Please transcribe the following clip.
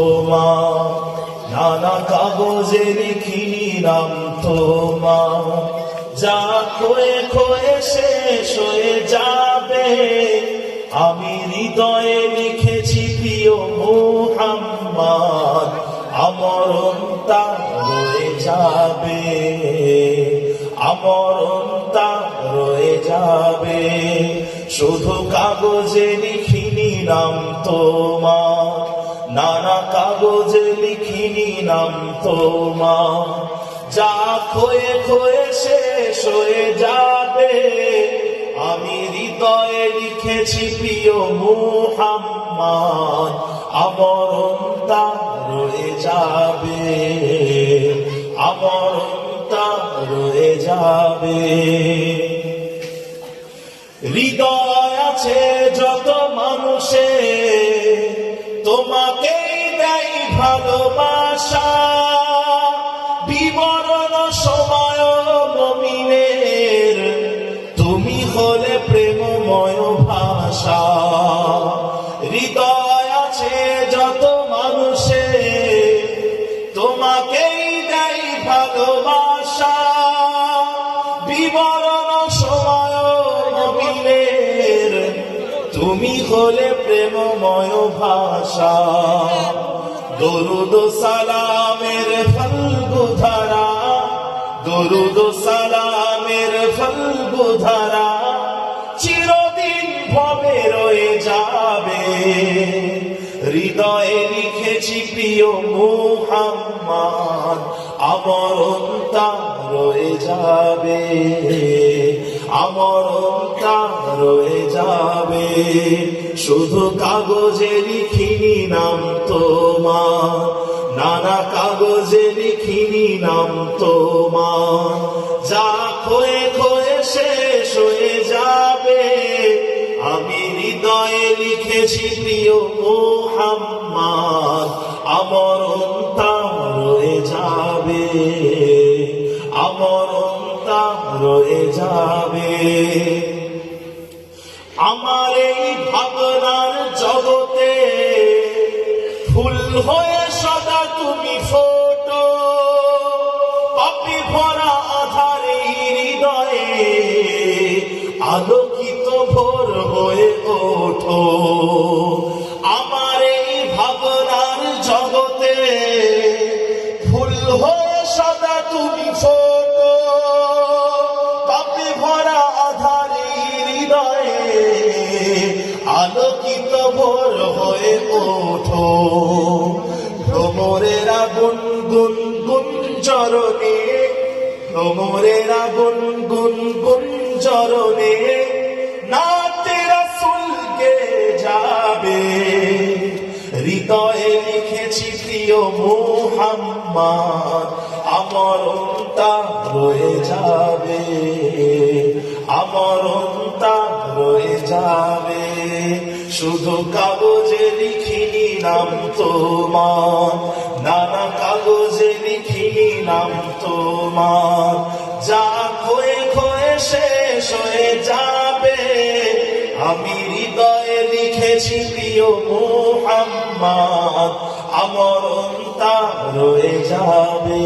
তোমা নানা কাগজে লিখিনি নাম তোমা যা খয়ে খয়ে শেষ হয়ে যাবে। আমি হৃদয়ে লিখেছি প্রিয় মোহাম্মদ আমরণতা রয়ে যাবে। আমরণতা রয়ে যাবে। শুধু কাগজে লিখিনি নাম তোমার। নানা কাগজে লিখিনি নাম তোমার। যা খয়ে খয়ে শেষ হয়ে যাবে। আমি হৃদয়ে লিখেছি প্রিয় মুহাম্মদ আমরণতা রয়ে যাবে। আমরণতা রয়ে যাবে। হৃদয় আছে যত মানুষে ভালোবাসা, বিবরণ সময় মমিনের। তুমি হলে প্রেমময় ভাষা। হৃদয় আছে যত মানুষে তোমাকেই দেয় ভালোবাসা। বিবরণ সময় নবীনের তুমি হলে প্রেমময় ভাষা। দরুদ সালামের ফলগু ধারা দরুদ সালামের ফলগু ধারা চিরদিন ভবে রয়ে যাবে। হৃদয়ে লিখেছি প্রিয় মুহাম্মদ আমরণতা রয়ে যাবে। আমরণতা রয়ে যাবে শুধু কাগজে লিখিনি নাম তোমার, নানা কাগজে লিখিনি নাম তোমার। যা খয়ে খয়ে শেষ হয়ে যাবে, আমি হৃদয়ে লিখেছি প্রিয় মোহাম্মদ আমরণতা রয়ে যাবে আমরণতা রয়ে যাবে। আমার এই ভাবনার জগতে ফুল হয়ে সদা তুমি ফোটো। পাপি ভরা আধারে হৃদয়ে আলোকিত ভোর হয়ে ওঠো। আমার এই ভাবনার জগতে ফুল হয়ে সদা তুমি ফোটো। আলোকিত ভোর হয়ে ওঠো। ভ্রমরের আগুন গুন গুন চরণে, ভ্রমরের আগুন গুন গুন চরণে, নাতে রাসূলকে যাবে। হৃদয়ে লিখেছি প্রিয় মোহাম্মদ আমরণতা রয়ে যাবে। রয়ে যাবে। শুধু কাগজে লিখিনি নাম তোমার, নানা কাগজে লিখিনি নাম তোমার। যা খয়ে খয়ে শেষ হয়ে যাবে। আমি হৃদয়ে লিখেছি প্রিয় মোহাম্মদ আমরণতা রয়ে যাবে।